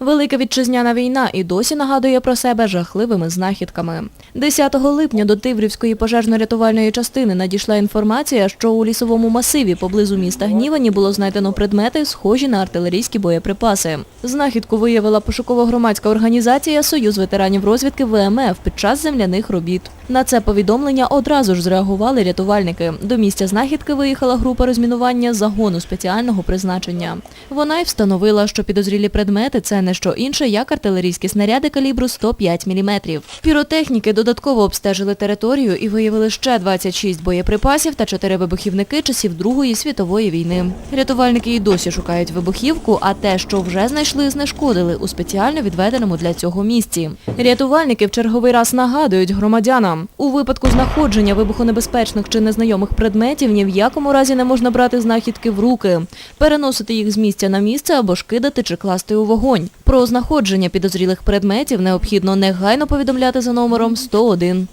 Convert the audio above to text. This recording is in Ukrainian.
Велика вітчизняна війна і досі нагадує про себе жахливими знахідками. 10 липня до Тиврівської пожежно-рятувальної частини надійшла інформація, що у лісовому масиві поблизу міста Гнівані було знайдено предмети, схожі на артилерійські боєприпаси. Знахідку виявила пошуково-громадська організація Союз ветеранів розвідки ВМФ під час земляних робіт. На це повідомлення одразу ж зреагували рятувальники. До місця знахідки виїхала група розмінування загону спеціального призначення. Вона й встановила, що підозрілі предмети це не що інше, як артилерійські снаряди калібру 105 мм. Піротехніки додатково обстежили територію і виявили ще 26 боєприпасів та 4 вибухівники часів Другої світової війни. Рятувальники і досі шукають вибухівку, а те, що вже знайшли, знешкодили у спеціально відведеному для цього місці. Рятувальники в черговий раз нагадують громадянам, у випадку знаходження вибухонебезпечних чи незнайомих предметів ні в якому разі не можна брати знахідки в руки, переносити їх з місця на місце або ж кидати чи класти у вогонь. Про знаходження підозрілих предметів необхідно негайно повідомляти за номером 101.